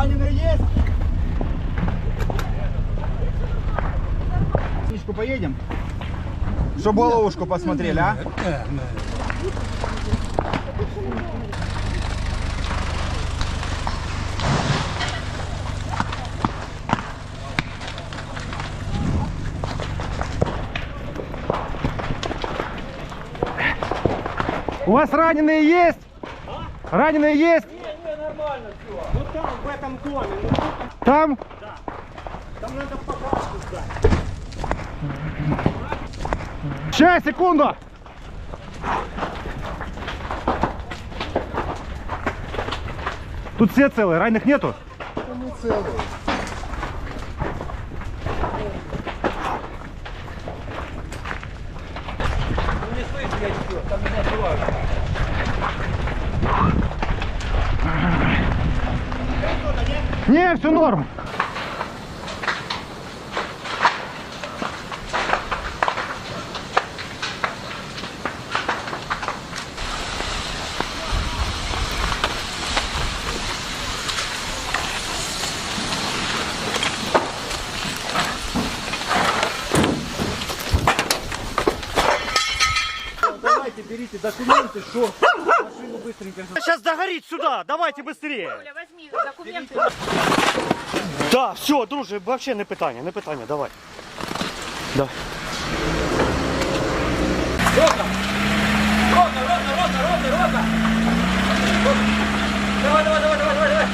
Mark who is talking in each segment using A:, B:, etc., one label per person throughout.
A: Раненый есть? Клиничку поедем? Чтобы головушку посмотрели, а?
B: У вас раненые есть? Раненые есть?
C: Этом доме, ну
B: Там?
C: там надо покраску сдать.
B: Сейчас, секунду. Тут все целые, раненых нету?
C: Ну не слышь, я ничего, там меня срывают.
B: Не, все норм.
C: Давайте, берите документы, что машину быстренько.
D: Сейчас догорит сюда, давайте быстрее.
E: Документы.
D: Да, все, друже, вообще не питання, не питання, давай. Да.
C: Давай, давай, давай, давай, давай, давай.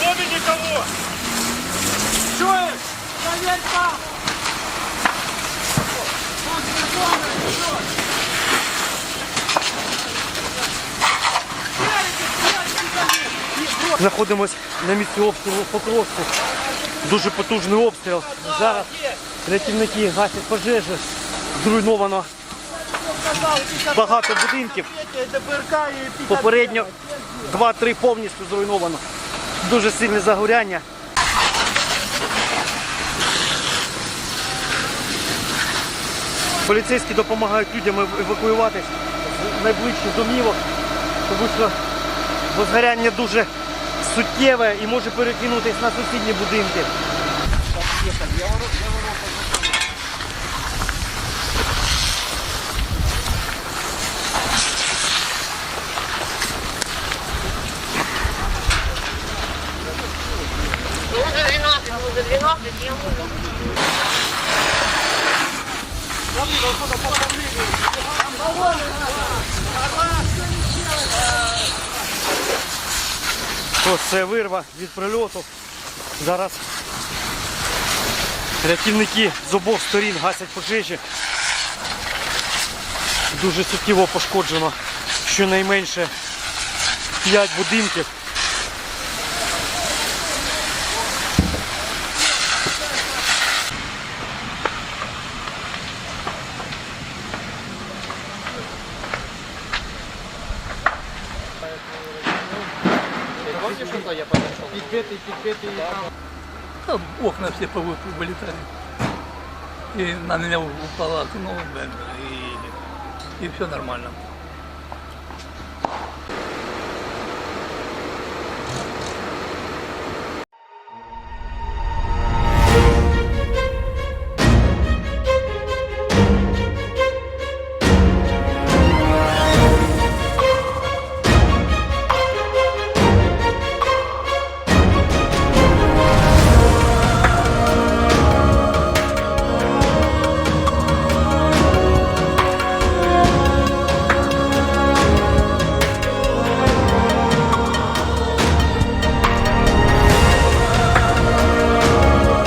D: Доме никого!
C: Чуешь? Проверь там!
D: Знаходимось на місці обстрілу Покровську. Дуже потужний обстріл. Зараз рятівники гасять пожежі. Зруйновано багато будинків. Попередньо 2-3 повністю зруйновано. Дуже сильне загоряння. Поліцейські допомагають людям ев- евакуюватись з найближчих домівок, тому що возгоряння дуже суттєве і може перекинутись на сусідні будинки.
E: Уже 12, уже 12, я.
D: Ось це вирва від прильоту. Зараз рятівники з обох сторін гасять пожежі. Дуже суттєво пошкоджено щонайменше 5 будинків.
F: Там окна все вылетали. И на меня упало окно, и, и все нормально.